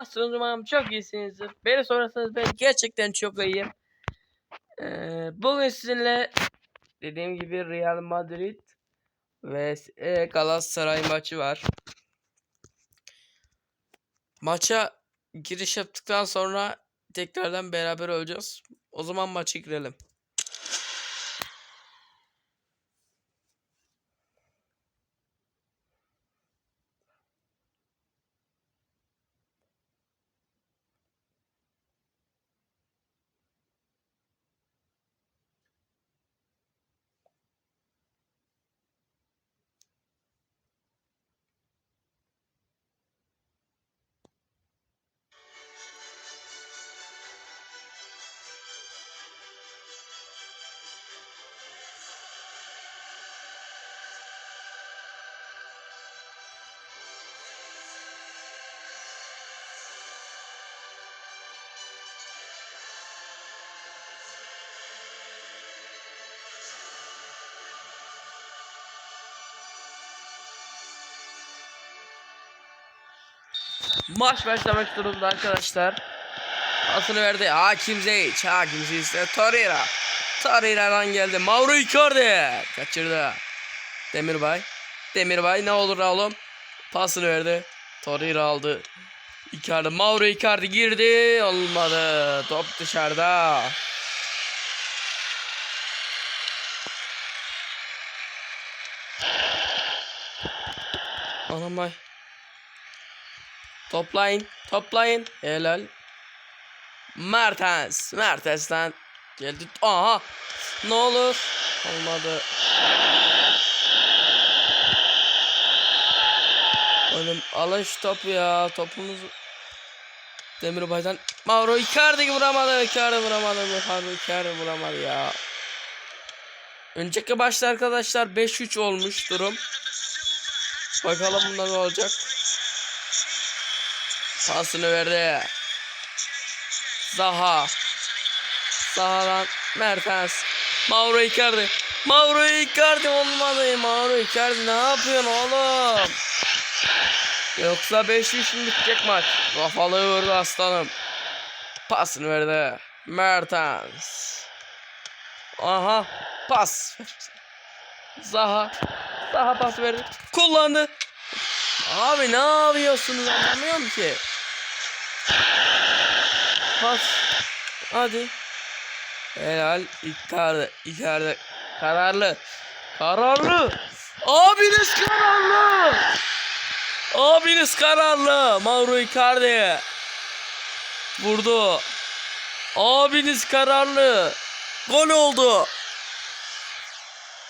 Nasılsınız umarım çok iyisinizdir. Beni sorarsanız ben gerçekten çok iyiyim. Ee, bugün sizinle dediğim gibi Real Madrid ve e, Galatasaray maçı var. Maça giriş yaptıktan sonra tekrardan beraber olacağız. O zaman maça girelim. Maç başlamak durumda arkadaşlar. Asını verdi. Hakim Zeyç. Hakim Zeyç'te Torreira. Torreira'dan geldi. Mauro Icardi. Kaçırdı. Demirbay. Demirbay ne olur oğlum. Pasını verdi. Torreira aldı. Icardi. Mauro Icardi girdi. Olmadı. Top dışarıda. Anam ay. Toplayın. Toplayın. Helal. Mertens. Mertens'ten geldi. Aha. Ne olur. Olmadı. Oğlum alın şu topu ya. Topumuz Demirbay'dan Mauro Icardi vuramadı. Icardi vuramadı. Mauro Icardi vuramadı ya. Önceki başta arkadaşlar 5-3 olmuş durum. Bakalım bunda ne olacak. Pasını verdi. Zaha. Zaha'dan Mertens. Mauro Icardi. Mauro Icardi olmadı. Mauro Icardi ne yapıyorsun oğlum? Yoksa 5-3 mü bitecek maç? Kafalı vurdu aslanım. Pasını verdi. Mertens. Aha. Pas. Zaha. Zaha pas verdi. Kullandı. Abi ne yapıyorsunuz anlamıyorum ki. Pas. Hadi. Helal. Icardi. Icardi. Kararlı. Kararlı. Abiniz kararlı. Abiniz kararlı. Mauro Icardi. Vurdu. Abiniz kararlı. Gol oldu.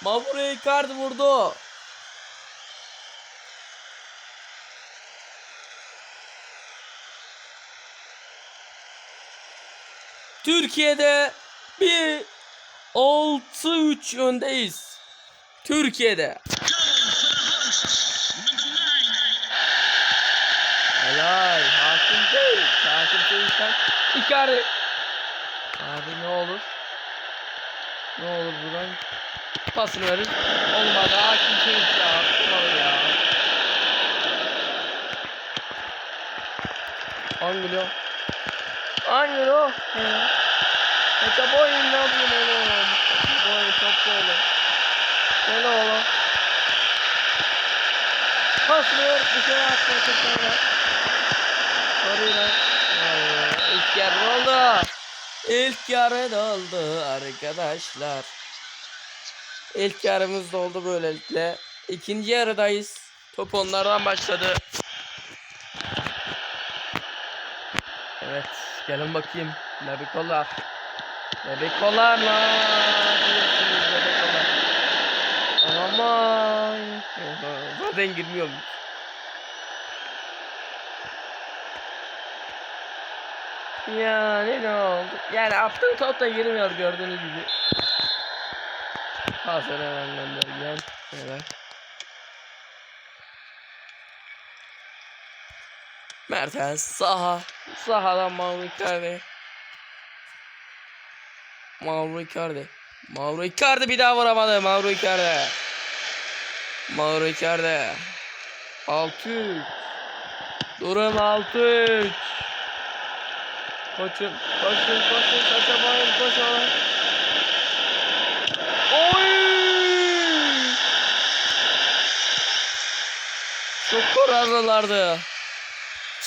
Mauro Icardi vurdu. Türkiye'de bir 6-3 öndeyiz. Türkiye'de. Helal. Hakim değil. Hakim değilsen Icardi. Abi ne olur? Ne olur buradan? Pasını verin. Olmadı. Hakim şey ya. Olmadı ya. Angelo. Angelo. He. Meta boy ne yapıyorsun oğlum? Boy çok oğlum. Gel oğlum. Ver. Dışarı atma. Dışarı Soruyla. İlk yarı oldu. İlk yarı doldu arkadaşlar. İlk yarımız doldu böylelikle. İkinci yarıdayız. Top onlardan başladı. Evet. Gelin bakayım. Nebikolar lan. Biliyorsunuz Nebikolar. Aman. Zaten girmiyorum. Yani ne oldu? Yani attığım top da girmiyor gördüğünüz gibi. Hasan hemen göndergen. Evet. Mertens saha. Sahadan Mauro Icardi. Mauro Icardi. Mauro Icardi bir daha vuramadı. Mauro Icardi. Mauro Icardi. 600. Durum 6-3. Koçum, koşun, koşun, kaçamayın, koşun. Oy! Çok kararlılardı.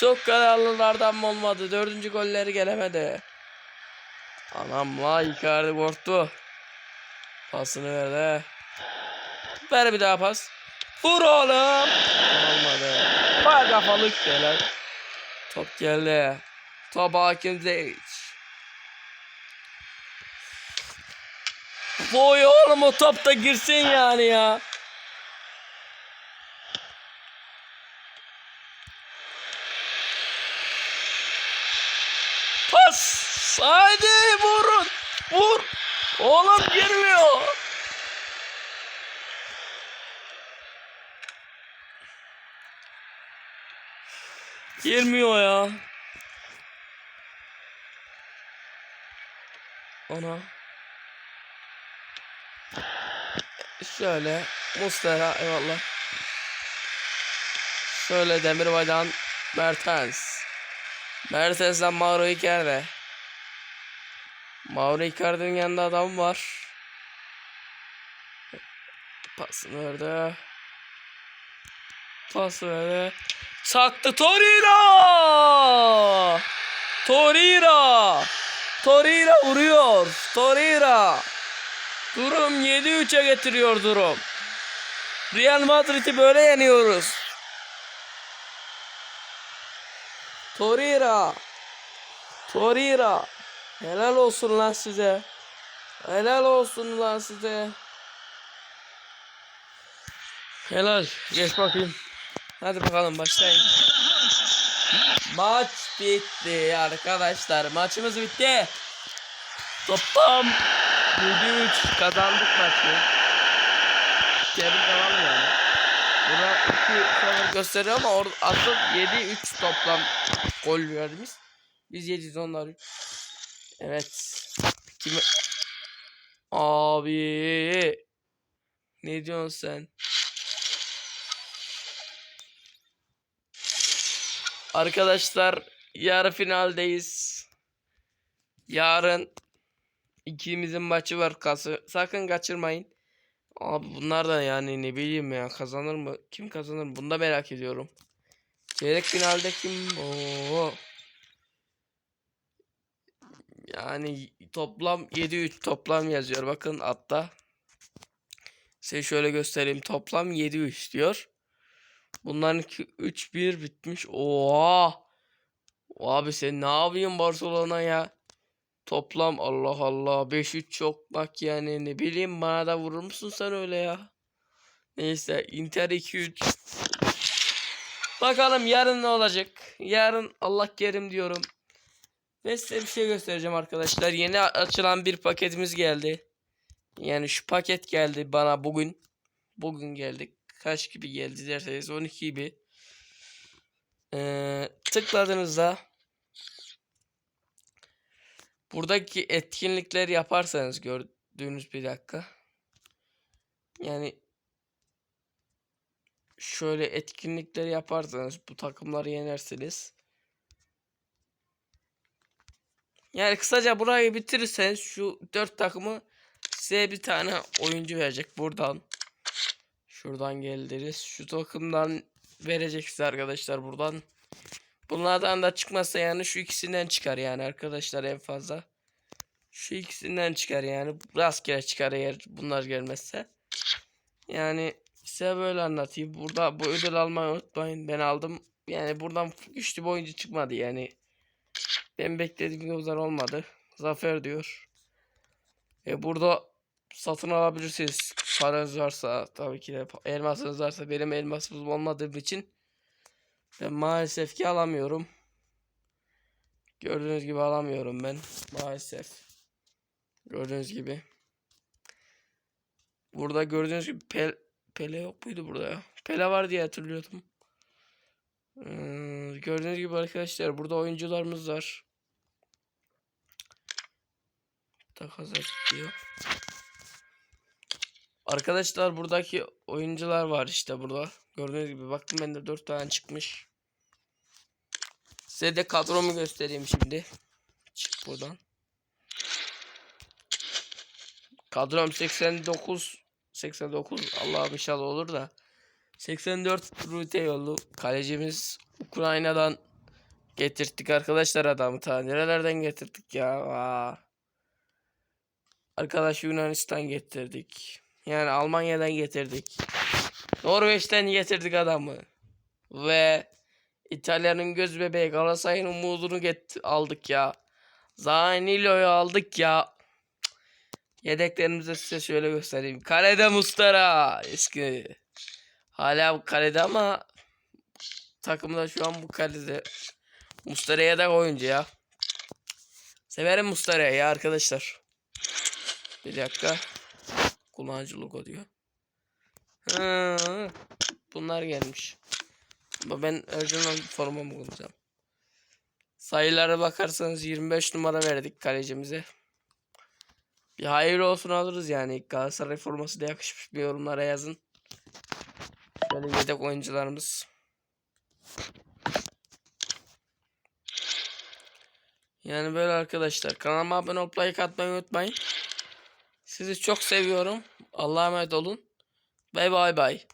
Çok kararlılardan mı olmadı? Dördüncü golleri gelemedi. Anam la Icardi korktu. Pasını verdi. Ver bir daha pas. Vur oğlum. Olmadı. Bak kafalık şeyler. Top geldi. Top hakim Zeyic. Boy oğlum o top da girsin yani ya. Pas. Haydi vurun. Vur. Oğlum girmiyor. Girmiyor ya. Ona. Şöyle. Mustera eyvallah. Şöyle Demirbay'dan Mertens. Mertens'den Mauro Icardi. Mauro Icardi'nin yanında adam var. Pasını verdi. Pas verdi. Saktı Torino! Torino! Torino vuruyor. Torino. Durum 7-3'e getiriyor durum. Real Madrid'i böyle yeniyoruz. Torreira. Torreira. Helal olsun lan size. Helal olsun lan size. Helal. Geç bakayım. Hadi bakalım başlayın. Maç bitti arkadaşlar. Maçımız bitti. Toplam 7-3 kazandık maçı. Tebrik ederim yani. Burada 2 0 gösteriyor ama orada asıl 7-3 toplam gol verdiğimiz. Biz 7 onlar 3. Evet. Kim Abi ne diyorsun sen? Arkadaşlar yarı finaldeyiz. Yarın ikimizin maçı var kası. Sakın kaçırmayın. Abi bunlar da yani ne bileyim ya kazanır mı? Kim kazanır? Bunu da merak ediyorum. Çeyrek finalde kim? Oo. Yani toplam 7-3 toplam yazıyor. Bakın altta. Size şöyle göstereyim. Toplam 7-3 diyor. Bunların 3-1 bitmiş. Oha. Abi sen ne yapıyorsun Barcelona ya? Toplam Allah Allah 5-3 çok bak yani ne bileyim bana da vurur musun sen öyle ya? Neyse Inter 2-3. Bakalım yarın ne olacak? Yarın Allah kerim diyorum. Ve size bir şey göstereceğim arkadaşlar. Yeni açılan bir paketimiz geldi. Yani şu paket geldi bana bugün. Bugün geldi. Kaç gibi geldi derseniz 12 gibi. Ee, tıkladığınızda buradaki etkinlikleri yaparsanız gördüğünüz bir dakika. Yani şöyle etkinlikleri yaparsanız bu takımları yenersiniz. Yani kısaca burayı bitirirseniz şu dört takımı size bir tane oyuncu verecek buradan. Şuradan geldiniz. Şu takımdan verecek size arkadaşlar buradan. Bunlardan da çıkmazsa yani şu ikisinden çıkar yani arkadaşlar en fazla. Şu ikisinden çıkar yani. Rastgele çıkar eğer bunlar gelmezse. Yani size böyle anlatayım. Burada bu ödül almayı unutmayın. Ben aldım. Yani buradan güçlü bir oyuncu çıkmadı yani. Ben beklediğim kadar olmadı. Zafer diyor. E burada satın alabilirsiniz. Paranız varsa tabii ki de elmasınız varsa benim elmasım olmadığım için ben maalesef ki alamıyorum. Gördüğünüz gibi alamıyorum ben maalesef. Gördüğünüz gibi. Burada gördüğünüz gibi Pel Pele yok muydu burada ya? Pele var diye hatırlıyordum. Ee, gördüğünüz gibi arkadaşlar burada oyuncularımız var. Takas diyor. Arkadaşlar buradaki oyuncular var işte burada. Gördüğünüz gibi baktım bende 4 tane çıkmış. Size de kadromu göstereyim şimdi. Çık buradan. Kadrom 89 89 Allah'ım inşallah olur da. 84 rute yolu. Kalecimiz Ukrayna'dan getirttik arkadaşlar adamı. Ta nerelerden getirdik ya? Aa. Arkadaş Yunanistan getirdik. Yani Almanya'dan getirdik. Norveç'ten getirdik adamı. Ve İtalya'nın göz bebeği Galatasaray'ın umudunu get aldık ya Zanilo'yu aldık ya Yedeklerimizi size şöyle göstereyim. Kalede Mustara. Eski. Hala bu kalede ama takımda şu an bu kalede. Mustara yedek oyuncu ya. Severim Mustara'yı ya arkadaşlar. Bir dakika. Kullanıcı logo diyor. Bunlar gelmiş. Ben orijinal formamı kullanacağım. Sayılara bakarsanız 25 numara verdik kalecimize. Bir hayırlı olsun alırız yani. Galatasaray forması da yakışmış bir yorumlara yazın. Şöyle yedek oyuncularımız. Yani böyle arkadaşlar. Kanalıma abone olup like atmayı unutmayın. Sizi çok seviyorum. Allah'a emanet olun. Bay bay bay.